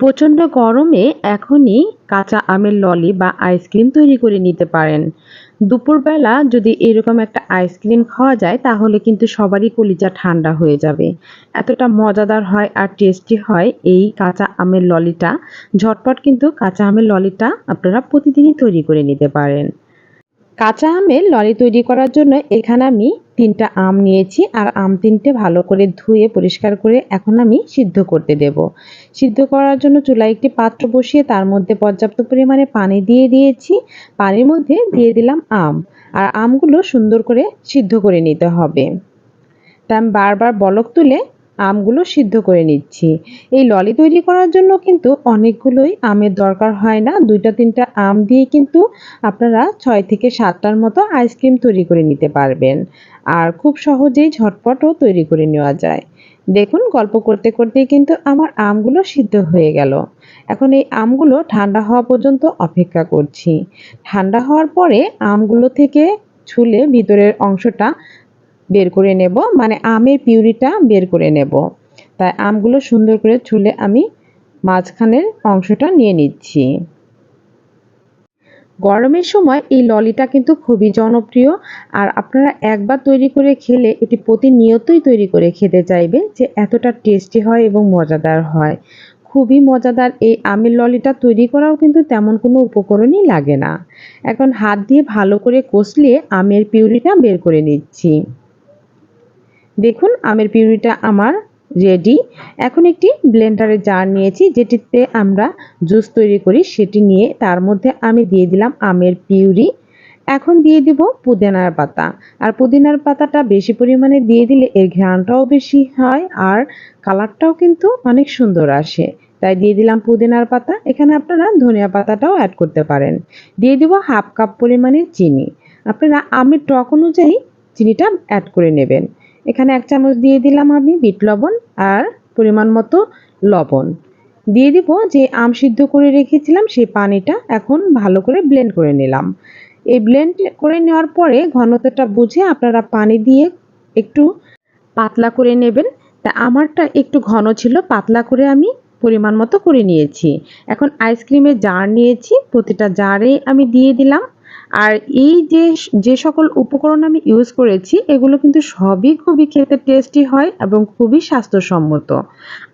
প্রচণ্ড গরমে এখনই কাঁচা আমের ললি বা আইসক্রিম তৈরি করে নিতে পারেন। দুপুরবেলা যদি এরকম একটা আইসক্রিম খাওয়া যায়, তাহলে কিন্তু সবারই কলিজা ঠান্ডা হয়ে যাবে। এতটা মজাদার হয় আর টেস্টি হয় এই কাঁচা আমের ললিটা। ঝটপট কিন্তু কাঁচা আমের ললিটা আপনারা প্রতিদিনই তৈরি করে নিতে পারেন। কাঁচা আমের ললি তৈরি করার জন্য এখানে আমি তিনটা আম নিয়েছি আর আম তিনটে ভালো করে ধুয়ে, পরিষ্কার করে এখন আমি সিদ্ধ করতে দেব। সিদ্ধ করার জন্য চুলায় একটি পাত্র বসিয়ে তার মধ্যে পর্যাপ্ত পরিমাণে পানি দিয়ে দিয়েছি। পানির মধ্যে দিয়ে দিলাম আম আর আমগুলো সুন্দর করে সিদ্ধ করে নিতে হবে। তা আমি বারবার বলক তুলে আমগুলো সিদ্ধ করে নিচ্ছি। এই ললি তৈরি করার জন্য কিন্তু অনেকগুলোই আমের দরকার হয় না। দুইটা তিনটা আম দিয়ে কিন্তু আপনারা ছয় থেকে সাতটার মতো আইসক্রিম তৈরি করে নিতে পারবেন। আর খুব সহজেই ঝটপটও তৈরি করে নেওয়া যায়। দেখুন, গল্প করতে করতেই কিন্তু আমার আমগুলো সিদ্ধ হয়ে গেল। এখন এই আমগুলো ঠান্ডা হওয়া পর্যন্ত অপেক্ষা করছি। ঠান্ডা হওয়ার পরে আমগুলো থেকে ছুলে ভিতরের অংশটা বের করে নেব। মানে আমের পিউরিটা বের করে নেব। তাই আমগুলো সুন্দর করে ছুলে আমি মাঝখানের অংশটা নিয়ে নিচ্ছি। গরমের সময় এই ললিটা কিন্তু খুবই জনপ্রিয়। আর আপনারা একবার তৈরি করে খেলে এটি প্রতিনিয়তই তৈরি করে খেতে চাইবেন যে এতটা টেস্টি হয় এবং মজাদার হয়। খুবই মজাদার এই আমের ললিটা তৈরি করাও কিন্তু তেমন কোনো উপকরণই লাগে না। এখন হাত দিয়ে ভালো করে কষলিয়ে আমের পিউরিটা বের করে নিচ্ছি। দেখুন, আমের পিউরিটা আমার রেডি এখন একটি ব্লেন্ডারের জার নিয়েছি, যেটিতে আমরা জুস তৈরি করি, সেটি নিয়ে তার মধ্যে আমি দিয়ে দিলাম আমের পিউরি। এখন দিয়ে দিব পুদিনার পাতা। আর পুদিনার পাতাটা বেশি পরিমাণে দিয়ে দিলে এর ঘ্রাণটাও বেশি হয়, আর কালারটাও কিন্তু অনেক সুন্দর আসে। তাই দিয়ে দিলাম পুদিনার পাতা। এখানে আপনারা ধনিয়া পাতাটাও অ্যাড করতে পারেন। দিয়ে দিব হাফ কাপ পরিমাণে চিনি। আপনারা আমের টক অনুযায়ী চিনিটা অ্যাড করে নেবেন। এখানে এক চামচ দিয়ে দিলাম আমি বিট লবণ আর পরিমাণ মতো লবণ। দিয়ে দিব যে আম সিদ্ধ করে রেখেছিলাম, সেই পানিটা এখন ভালো করে ব্লেন্ড করে নিলাম। এই ব্লেন্ড করে নেওয়ার পরে ঘনত্বটা বুঝে আপনারা পানি দিয়ে একটু পাতলা করে নেবেন। তা আমারটা একটু ঘন ছিল, পাতলা করে আমি পরিমাণ মতো করে নিয়েছি। এখন আইসক্রিমের জার নিয়েছি, প্রতিটা জারে আমি দিয়ে দিলাম। আর এই যে যে সকল উপকরণ আমি ইউজ করেছি, এগুলো কিন্তু সবই খুবই খেতে টেস্টি হয় এবং খুবই স্বাস্থ্যসম্মত।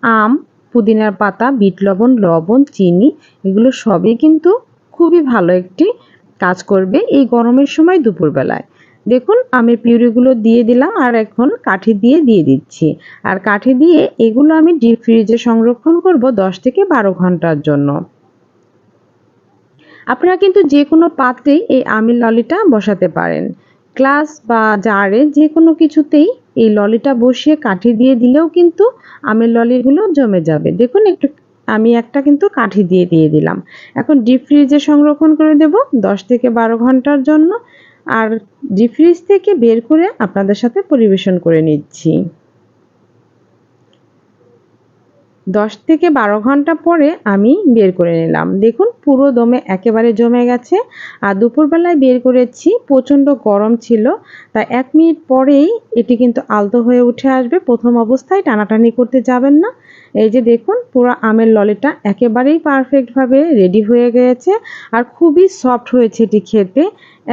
আম, পুদিনার পাতা, বিট লবণ লবণ, চিনি, এগুলো সবই কিন্তু খুবই ভালো একটি কাজ করবে এই গরমের সময় দুপুরবেলায়। দেখুন আমি পিউরিগুলো দিয়ে দিলাম আর এখন কাঠি দিয়ে দিয়ে দিচ্ছি। আর কাঠি দিয়ে এগুলো আমি ডিপ ফ্রিজে সংরক্ষণ করব দশ থেকে বারো ঘণ্টার জন্য। আপনারা কিন্তু যে কোনো পাত্রেই এই আমের ললিটা বসাতে পারেন। গ্লাস বা জারে যে কোনো কিছুতেই এই ললিটা বসিয়ে কাঠি দিয়ে দিলেও কিন্তু আমের ললিগুলো জমে যাবে। দেখুন একটু, আমি একটা কিন্তু কাঠি দিয়ে দিয়ে দিলাম। এখন ডিপ ফ্রিজে সংরক্ষণ করে দেব দশ থেকে বারো ঘণ্টার জন্য। আর ডিপ ফ্রিজ থেকে বের করে আপনাদের সাথে পরিবেশন করে নিচ্ছি। দশ থেকে বারো ঘণ্টা পরে আমি বের করে নিলাম। দেখুন, পুরো দমে একেবারে জমে গেছে। আর দুপুরবেলায় বের করেছি, প্রচণ্ড গরম ছিল। তা এক মিনিট পরেই এটি কিন্তু আলতো হয়ে উঠে আসবে। প্রথম অবস্থায় টানাটানি করতে যাবেন না। এই যে দেখুন, পুরো আমের ললিটা একেবারেই পারফেক্টভাবে রেডি হয়ে গিয়েছে আর খুবই সফট হয়েছে এটি খেতে।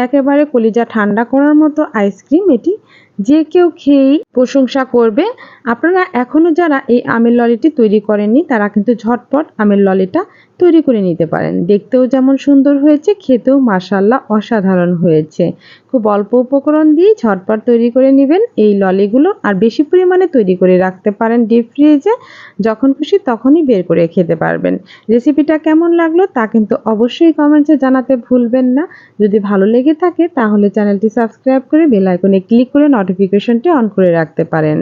একেবারে কলিজা ঠান্ডা করার মতো আইসক্রিম এটি যে কেউ খেয়েই প্রশংসা করবে। আপনারা এখনও যারা এই আমের ললিটি তৈরি করেননি, তারা কিন্তু ঝটপট আমের ললিটা তৈরি করে নিতে পারেন। দেখতেও যেমন সুন্দর হয়েছে, খেতেও মাসাল্লাহ অসাধারণ হয়েছে। খুব অল্প উপকরণ দিয়ে ঝটপট তৈরি করে নেবেন। এই ললিগুলো আর বেশি পরিমাণে তৈরি করে রাখতে পারেন ডিপ ফ্রিজে। যখন খুশি তখনই বের করে খেতে পারবেন। রেসিপিটা কেমন লাগল তা কিন্তু অবশ্যই কমেন্টসে জানাতে ভুলবেন না। যদি ভালো লেগে থাকে তাহলে চ্যানেলটি সাবস্ক্রাইব করে বেল আইকনে ক্লিক করে নোটিফিকেশনটি অন করে রাখতে পারেন।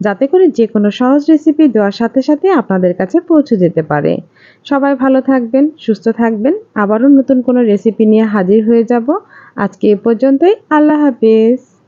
যাতে করে যে কোনো সহজ রেসিপি দেওয়ার সাথে সাথে আপনাদের কাছে পৌঁছে যেতে পারে। সবাই ভালো থাকবেন, সুস্থ থাকবেন। আবারও নতুন কোনো রেসিপি নিয়ে হাজির হয়ে যাব। আজকে এ পর্যন্তই। আল্লাহ হাফিজ।